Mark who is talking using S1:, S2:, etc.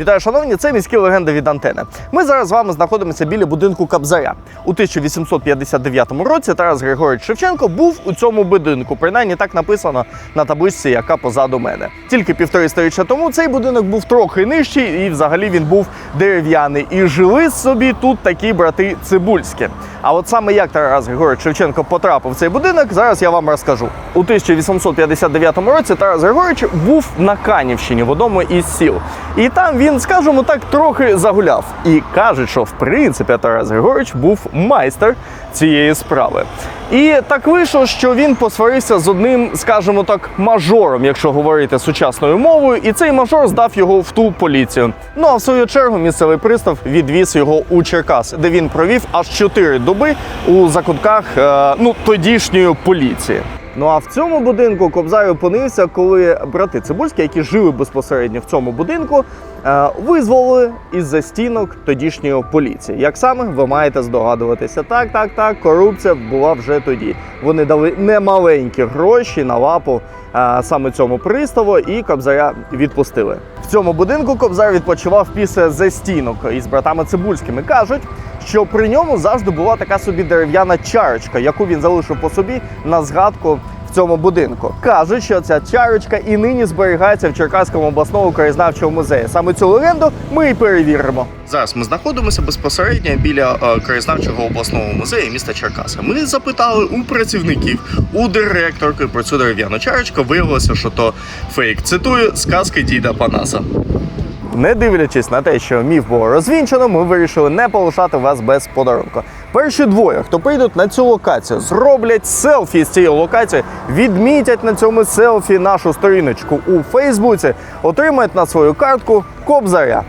S1: Вітаю, шановні, це міські легенди від антени. Ми зараз з вами знаходимося біля будинку Кабзаря. У 1859 році Тарас Григорович Шевченко був у цьому будинку. Принаймні так написано на табличці, яка позаду мене. Тільки півтори сторіччя тому цей будинок був трохи нижчий, і взагалі він був дерев'яний. І жили собі тут такі брати Цибульські. А от саме як Тарас Григорович Шевченко потрапив в цей будинок, зараз я вам розкажу. У 1859 році Тарас Григорович був на Канівщині в одному із сіл. І там він, скажімо так, трохи загуляв. І кажуть, що в принципі Тарас Григорович був майстер цієї справи. І так вийшло, що він посварився з одним, скажімо так, мажором, якщо говорити сучасною мовою, і цей мажор здав його в ту поліцію. Ну а в свою чергу місцевий пристав відвіз його у Черкас, де він провів аж 4 доби у закутках е, ну, тодішньої поліції. Ну а в цьому будинку Кобзар опинився, коли брати Цибульські, які жили безпосередньо в цьому будинку, е, визволили із за стінок тодішньої поліції. Як саме ви маєте здогадуватися? Так, так, так, корупція була вже тоді. Вони дали немаленькі гроші на лапу е, саме цьому приставу, і Кобзаря відпустили. Цьому будинку Кобзар відпочивав після застінок із братами Цибульськими. кажуть, що при ньому завжди була така собі дерев'яна чарочка, яку він залишив по собі на згадку в цьому будинку. Кажуть, що ця чарочка і нині зберігається в Черкаському обласному краєзнавчому музеї. Саме цю легенду ми і перевіримо. Зараз ми знаходимося безпосередньо біля е, краєзнавчого обласного музею міста Черкаса. Ми запитали у працівників, у директорки про цю дерев'яну чарочку. Виявилося, що то фейк. Цитую сказки діда Панаса. Не дивлячись на те, що міф було розвінчено, ми вирішили не полишати вас без подарунку. Перші двоє, хто прийдуть на цю локацію, зроблять селфі з цієї локації, відмітять на цьому селфі нашу сторіночку у Фейсбуці, отримають на свою картку Кобзаря.